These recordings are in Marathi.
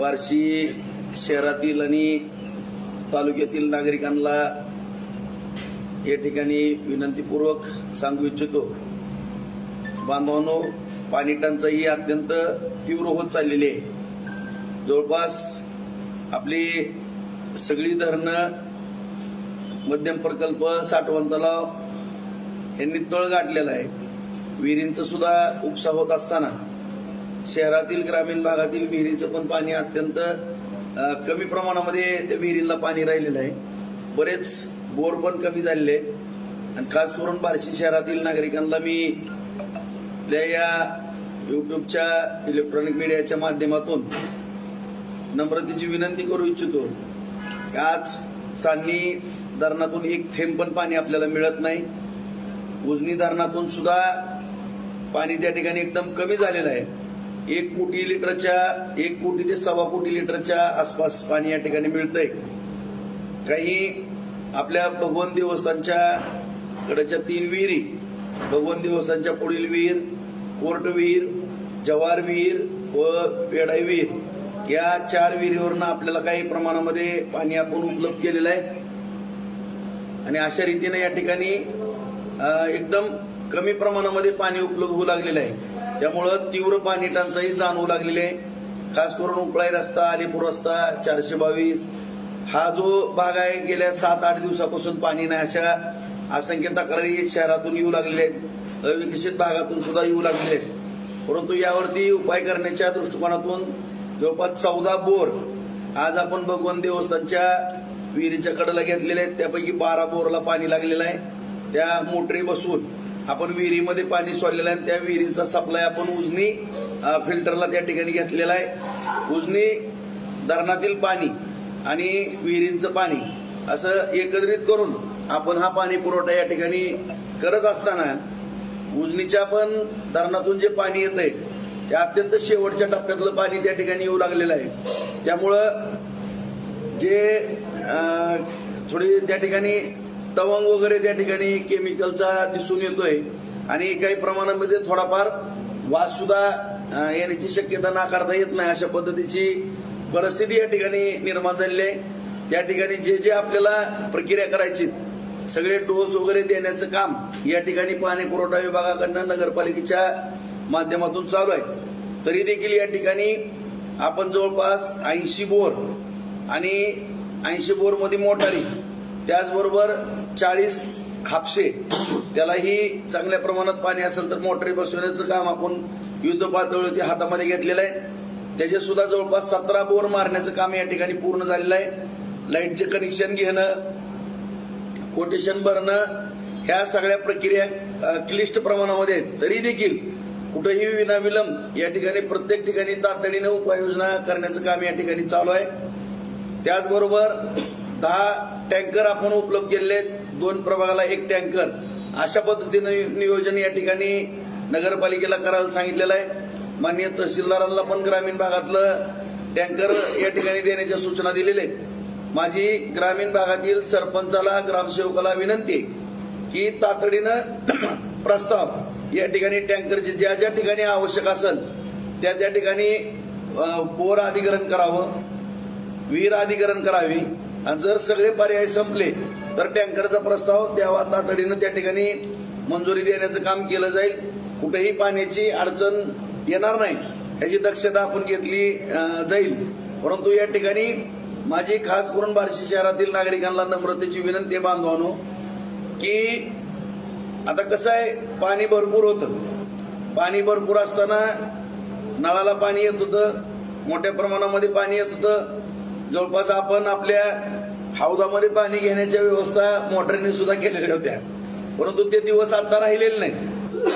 बार्शी शहरातील आणि तालुक्यातील नागरिकांना या ठिकाणी विनंतीपूर्वक सांगू इच्छितो. बांधवांनो पाणी टंचाई अत्यंत तीव्र होत चाललेली आहे. जवळपास आपली सगळी धरणं मध्यम प्रकल्प साठवण तलाव यांनी तळ गाठलेला आहे. विहिरींचं सुद्धा उपसा होत असताना शहरातील ग्रामीण भागातील विहिरीचं पण पाणी अत्यंत कमी प्रमाणामध्ये त्या विहिरींना पाणी राहिलेलं आहे. बरेच बोर पण कमी झालेले आहे. आणि खास करून बार्शी शहरातील नागरिकांना मी आपल्या या युट्यूबच्या इलेक्ट्रॉनिक मीडियाच्या माध्यमातून नम्रतेची विनंती करू इच्छितो. आज सान्नी धरणातून एक थेंब पण पाणी आपल्याला मिळत नाही. उजनी धरणातून सुद्धा पाणी त्या ठिकाणी एकदम कमी झालेलं आहे. एक कोटी लिटरच्या एक कोटी ते सव्वा कोटी लिटरच्या आसपास पाणी या ठिकाणी मिळतंय. काही आपल्या भगवान देवस्थानच्या कडच्या तीन विहिरी भगवान देवस्थानच्या पुढील विहीर कोर्ट विहीर जवार विहीर व वेडाई विहीर या चार विहिरीवरनं आपल्याला काही प्रमाणामध्ये पाणी आपण उपलब्ध केलेलं आहे. आणि अशा रीतीने या ठिकाणी एकदम कमी प्रमाणामध्ये पाणी उपलब्ध होऊ लागलेलं आहे. त्यामुळं तीव्र पाणी टंचाई जाणवू लागलेली आहे. खास करून उपळाई रस्ता अलीपूर रस्ता चारशे बावीस. हा जो भाग आहे गेल्या सात आठ दिवसापासून पाणी नाही. अशा असंख्य तक्रारी शहरातून येऊ लागलेले आहेत. अविकसित भागातून सुद्धा येऊ लागलेले आहेत. परंतु यावरती उपाय करण्याच्या दृष्टिकोनातून जवळपास चौदा बोर आज आपण भगवान देवस्थानच्या विहिरीच्या कडेला घेतलेले आहेत. त्यापैकी बारा बोरला पाणी लागलेलं आहे. त्या मोटरी बसून आपण विहिरीमध्ये पाणी सोडलेलं आहे त्या विहिरीचा सप्लाय आपण उजनी फिल्टरला त्या ठिकाणी घेतलेला आहे. उजनी धरणातील पाणी आणि विहिरींचं पाणी असं एकत्रित करून आपण हा पाणी पुरवठा या ठिकाणी करत असताना उजनीच्या पण धरणातून जे पाणी येत आहे ते अत्यंत शेवटच्या टप्प्यातलं पाणी त्या ठिकाणी येऊ लागलेलं आहे. त्यामुळं जे थोडी त्या ठिकाणी तवंग वगैरे त्या ठिकाणी केमिकलचा दिसून येतोय. आणि काही प्रमाणामध्ये थोडाफार वास सुद्धा येण्याची शक्यता नाकारता येत नाही अशा पद्धतीची परिस्थिती या ठिकाणी निर्माण झालेली आहे. त्या ठिकाणी जे जे आपल्याला प्रक्रिया करायची सगळे डोस वगैरे देण्याचं काम या ठिकाणी पाणी पुरवठा विभागाकडनं नगरपालिकेच्या माध्यमातून चालू आहे. तरी देखील या ठिकाणी आपण जवळपास ऐंशी बोर आणि ऐंशी बोरमध्ये मोटारी त्याचबरोबर चाळीस हापशे त्यालाही चांगल्या प्रमाणात पाणी असेल तर मोटरी बसवण्याचं काम आपण युद्ध पातळीवरती हातामध्ये घेतलेलं आहे. त्याचे सुद्धा जवळपास सतरा बोर मारण्याचं काम या ठिकाणी पूर्ण झालेलं आहे. लाईटचे कनेक्शन घेणं कोटेशन भरणं ह्या सगळ्या प्रक्रिया क्लिष्ट प्रमाणामध्ये आहेत. तरी देखील कुठेही विनाविलंब या ठिकाणी प्रत्येक ठिकाणी तातडीनं उपाययोजना करण्याचं काम या ठिकाणी चालू आहे. त्याचबरोबर दहा टँकर आपण उपलब्ध केलेले आहेत. दोन प्रभागाला एक टँकर. अशा पद्धतीने नियोजन या ठिकाणी नगरपालिकेला करायला सांगितलेलं आहे. मान्य तहसीलदारांना पण ग्रामीण भागातलं टँकर या ठिकाणी देण्याच्या सूचना दिलेल्या आहेत. माझी ग्रामीण भागातील सरपंचाला ग्रामसेवकाला विनंती आहे की तातडीनं प्रस्ताव या ठिकाणी टँकरचे ज्या ज्या ठिकाणी आवश्यक असेल त्या त्या ठिकाणी बोर अधिकरण करावं विहीर अधिकरण करावी आणि जर सगळे पर्याय संपले तर टँकरचा प्रस्ताव द्यावा तातडीनं त्या ठिकाणी मंजुरी देण्याचं काम केलं जाईल. कुठेही पाण्याची अडचण येणार नाही याची दक्षता आपण घेतली जाईल. परंतु या ठिकाणी माझी खास करून बार्शी शहरातील नागरिकांना नम्रतेची विनंती आहे बांधवानो की आता कसं आहे पाणी भरपूर होतं. पाणी भरपूर असताना नळाला पाणी येत होतं मोठ्या प्रमाणामध्ये पाणी येत होतं. जवळपास आपण आपल्या हौदामध्ये पाणी घेण्याच्या व्यवस्था मोटरीने सुद्धा केलेल्या होत्या. परंतु ते दिवस आता राहिलेले नाही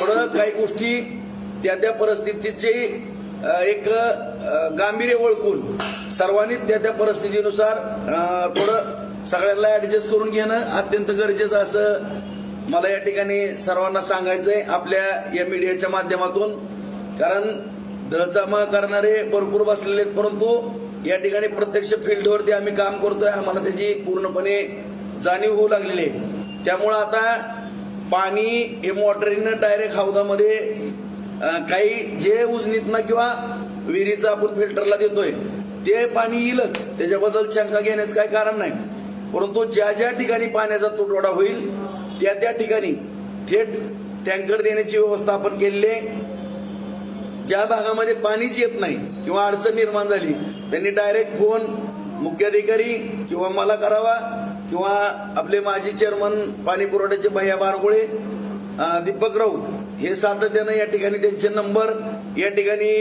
थोडं काही गोष्टी त्या त्या परिस्थितीचे एक गांभीर्य ओळखून सर्वांनी त्या त्या परिस्थितीनुसार थोडं सगळ्यांना ऍडजस्ट करून घेणं अत्यंत गरजेचं असं मला या ठिकाणी सर्वांना सांगायचंय आपल्या या मीडियाच्या माध्यमातून. कारण दहजमा करणारे भरपूर बसलेले आहेत परंतु या ठिकाणी प्रत्यक्ष फील्डवरती आम्ही काम करतोय. आम्हाला त्याची पूर्णपणे जाणीव होऊ लागलेली आहे. त्यामुळं आता पाणी हे मोटरीनं डायरेक्ट हौदामध्ये काही जे उजनीतनं किंवा विहिरीचं आपण फिल्टरला देतोय ते पाणी येईलच. त्याच्याबद्दल शंका घेण्याचं काही कारण नाही. परंतु ज्या ज्या ठिकाणी पाण्याचा तुटवडा होईल त्या त्या ठिकाणी थेट टँकर देण्याची व्यवस्था आपण केलेली आहे. ज्या भागामध्ये पाणीच येत नाही किंवा अडचण निर्माण झाली त्यांनी डायरेक्ट फोन मुख्याधिकारी किंवा मला करावा किंवा आपले माजी चेअरमन पाणी पुरवठ्याचे भैया बारगुळे दीपक राऊत हे सातत्यानं या ठिकाणी त्यांचे नंबर या ठिकाणी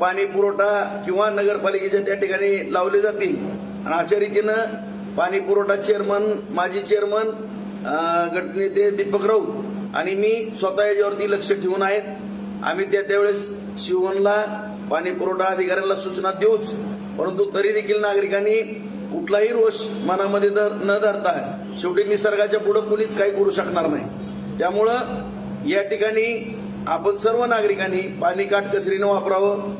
पाणी पुरवठा किंवा नगरपालिकेच्या त्या ठिकाणी लावले जातील. आणि अशा रीतीनं पाणी पुरवठा चेअरमन माजी चेअरमन गटनेते दीपक राऊत आणि मी स्वतः याच्यावरती लक्ष ठेवून आहेत. आम्ही त्या त्यावेळेस शिवनला पाणी पुरवठा अधिकाऱ्यांना सूचना देऊच. परंतु तरी देखील नागरिकांनी कुठलाही रोष मनामध्ये धर न धरता शेवटी निसर्गाच्या पुढे कुणीच काही करू शकणार नाही. त्यामुळं या ठिकाणी आपण सर्व नागरिकांनी पाणी काटकसरीनं वापरावं.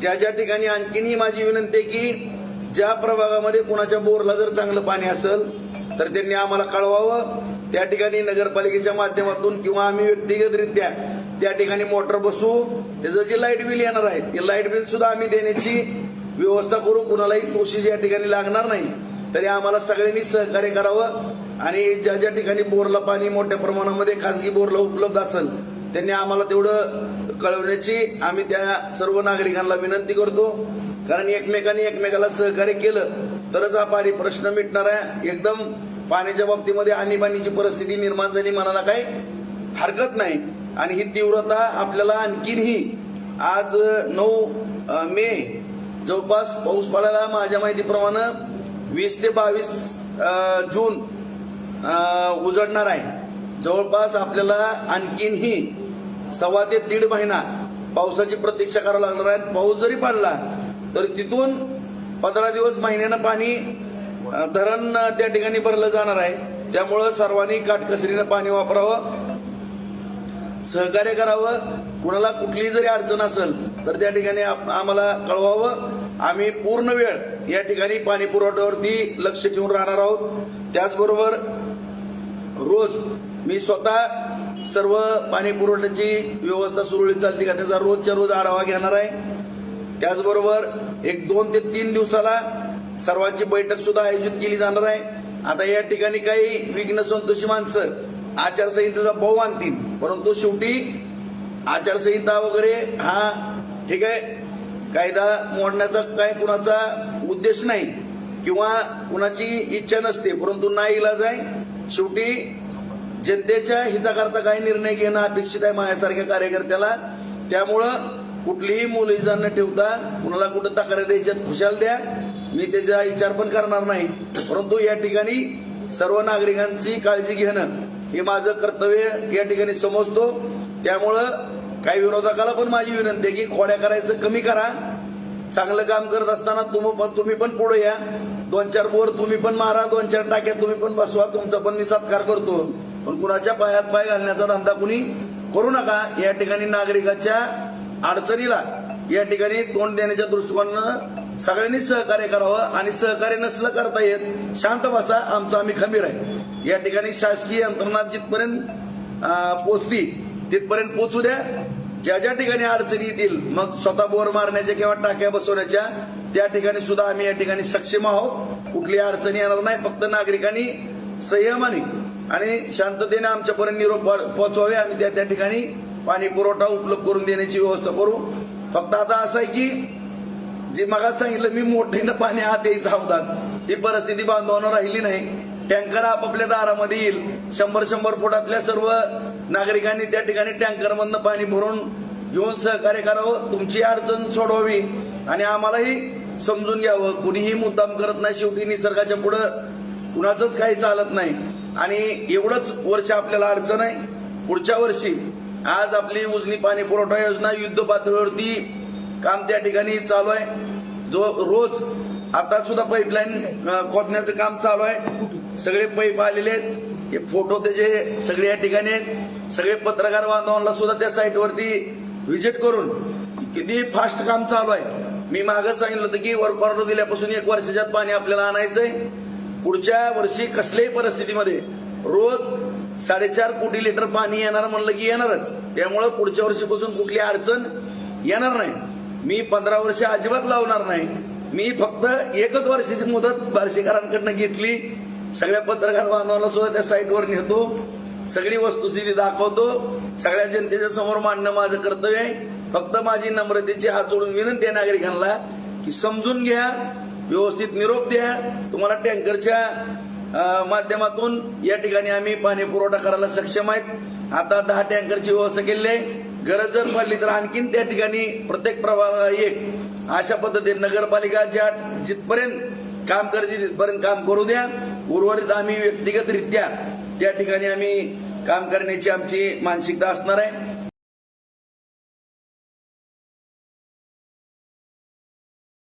ज्या ज्या ठिकाणी आणखीनही माझी विनंती आहे की ज्या प्रभागामध्ये कुणाच्या बोरला जर चांगलं पाणी असेल तर त्यांनी आम्हाला कळवावं. त्या ठिकाणी नगरपालिकेच्या माध्यमातून किंवा आम्ही व्यक्तिगतरित्या त्या ठिकाणी मोटर बसू त्याचं जे लाइट बिल येणार आहे ते लाइट बिल सुद्धा आम्ही देण्याची व्यवस्था करू. कुणालाही कोशिश या ठिकाणी लागणार नाही. तरी आम्हाला सगळ्यांनी सहकार्य करावं. आणि ज्या ज्या ठिकाणी बोरला पाणी मोठ्या प्रमाणामध्ये खासगी बोरला उपलब्ध असेल त्यांनी आम्हाला तेवढं कळवण्याची आम्ही त्या सर्व नागरिकांना विनंती करतो. कारण एकमेकांनी एकमेकाला सहकार्य केलं तरच हा पाणी प्रश्न मिटणार आहे. एकदम पाण्याच्या बाबतीमध्ये आणीबाणीची परिस्थिती निर्माण झाली म्हणायला काही हरकत नाही. आणि ही तीव्रता आपल्याला आणखीनही आज नऊ मे जवळपास पाऊस पडायला माझ्या माहितीप्रमाणे वीस ते बावीस जून उजडणार आहे. जवळपास आपल्याला आणखीनही सव्वा ते दीड महिना पावसाची प्रतीक्षा करावी लागणार आहे. पाऊस जरी पडला तरी तिथून पंधरा दिवस महिन्यानं पाणी धरण त्या ठिकाणी भरलं जाणार आहे. त्यामुळं सर्वांनी काटकसरीनं पाणी वापरावं. सहकार्य करावं. कुणाला कुठलीही जरी अडचण असेल तर त्या ठिकाणी आप- आम्हाला कळवावं. आम्ही पूर्ण वेळ या ठिकाणी पाणी पुरवठ्यावरती लक्ष ठेवून राहणार आहोत. त्याचबरोबर रोज मी स्वतः सर्व पाणी पुरवठ्याची व्यवस्था सुरळीत चालते का त्याचा रोजच्या रोज आढावा घेणार आहे. त्याचबरोबर एक दोन ते तीन दिवसाला सर्वांची बैठक सुद्धा आयोजित केली जाणार आहे. आता या ठिकाणी काही विघ्न संतोषी माणसं आचारसंहितेचा बहु आणतील परंतु शेवटी आचारसंहिता वगैरे हा ठीक आहे. कायदा मोडण्याचा काय कुणाचा उद्देश नाही किंवा कुणाची इच्छा नसते परंतु ना इलाज आहे. शेवटी जनतेच्या हिताकरता काही निर्णय घेणं अपेक्षित आहे माझ्यासारख्या कार्यकर्त्याला. त्यामुळं कुठलीही मुलीजा न ठेवता कुणाला कुठं तक्रार द्यायच्यात खुशाल द्या. मी त्याचा विचार पण करणार नाही. परंतु या ठिकाणी सर्व नागरिकांची काळजी घेणं हे माझं कर्तव्य या ठिकाणी समजतो. त्यामुळं काही विरोधकाला पण माझी विनंती आहे की खोड्या करायचं कमी करा. चांगलं काम करत असताना तुम्ही तुम्ही पण पुढे या. दोन चार बोर तुम्ही पण मारा दोन चार टाक्या तुम्ही पण बसवा तुमचा पण मी सत्कार करतो. पण कुणाच्या पायात पाय घालण्याचा धंदा कुणी करू नका. या ठिकाणी नागरिकाच्या अडचणीला या ठिकाणी तोंड देण्याच्या दृष्टिकोनानं सगळ्यांनी सहकार्य करावं आणि सहकार्य नसलं करता येत शांत बसा आमचं आम्ही खंबीर आहे. या ठिकाणी शासकीय यंत्रणा जिथपर्यंत पोचली तिथपर्यंत पोचू द्या. ज्या ज्या ठिकाणी अडचणी येतील मग स्वतः बोर मारण्याच्या किंवा टाक्या बसवण्याच्या त्या ठिकाणी सुद्धा आम्ही या ठिकाणी सक्षम आहोत. कुठली अडचणी येणार नाही फक्त नागरिकांनी संयमाने आणि शांततेने आमच्यापर्यंत निरोप पोहोचवावे आम्ही त्या त्या ठिकाणी पाणी पुरवठा उपलब्ध करून देण्याची व्यवस्था करू. फक्त आता असं आहे की जे मगात सांगितलं मी मोठीनं पाणी आत यायचं हवदात ती परिस्थिती बांधवांना राहिली नाही. टँकर आपापल्या दारामध्ये येईल. शंभर शंभर फुटातल्या सर्व नागरिकांनी त्या ठिकाणी टँकरमधनं पाणी भरून घेऊन सहकार्य करावं. तुमची अडचण सोडवावी. आणि आम्हालाही समजून घ्यावं. कुणीही मुद्दाम करत नाही. शेवटी निसर्गाच्या पुढं कुणाचंच काही चालत नाही. आणि एवढंच वर्ष आपल्याला अडचण आहे. पुढच्या वर्षी आज आपली उजनी पाणी पुरवठा योजना युद्ध पातळीवरती काम त्या ठिकाणी चालू आहे. जो रोज आता सुद्धा पाईपलाईन खोदण्याचं काम चालू आहे. सगळे पाईप आलेले आहेत. हे फोटो त्याचे सगळे या ठिकाणी आहेत. सगळे पत्रकार बांधवांना सुद्धा त्या साईटवरती व्हिजिट करून किती फास्ट काम चालू आहे. मी मागं सांगितलं होतं की वर्क ऑर्डर दिल्यापासून एक वर्षाच्यात पाणी आपल्याला आणायचंय. पुढच्या वर्षी कसल्याही परिस्थितीमध्ये रोज साडेचार कोटी लिटर पाणी येणार म्हणलं की येणारच. त्यामुळं पुढच्या वर्षीपासून कुठली अडचण येणार नाही. मी पंधरा वर्ष अजिबात लावणार नाही. मी फक्त एकच वर्षाची मुदत बार्शीकरांकडनं घेतली. सगळ्या पत्रकार बांधवांना सुद्धा त्या साईटवर नेतो. सगळी वस्तुस्थिती दाखवतो. सगळ्या जनतेच्या समोर मांडणं माझं कर्तव्य आहे. फक्त माझी नम्रतेची हात जोडून विनंती आहे नागरिकांना की समजून घ्या व्यवस्थित निरोप द्या. तुम्हाला टँकरच्या माध्यमातून या ठिकाणी आम्ही पाणी पुरवठा करायला सक्षम आहेत. आता दहा टँकरची व्यवस्था केलेली आहे. गरज जर पडली तर आणखीन त्या ठिकाणी प्रत्येक प्रभागाला एक. अशा पद्धतीने नगरपालिका ज्या जिथपर्यंत काम करते तिथपर्यंत काम करू द्या. उर्वरित आम्ही व्यक्तिगतरित्या त्या ठिकाणी आम्ही काम करण्याची आमची मानसिकता असणार आहे.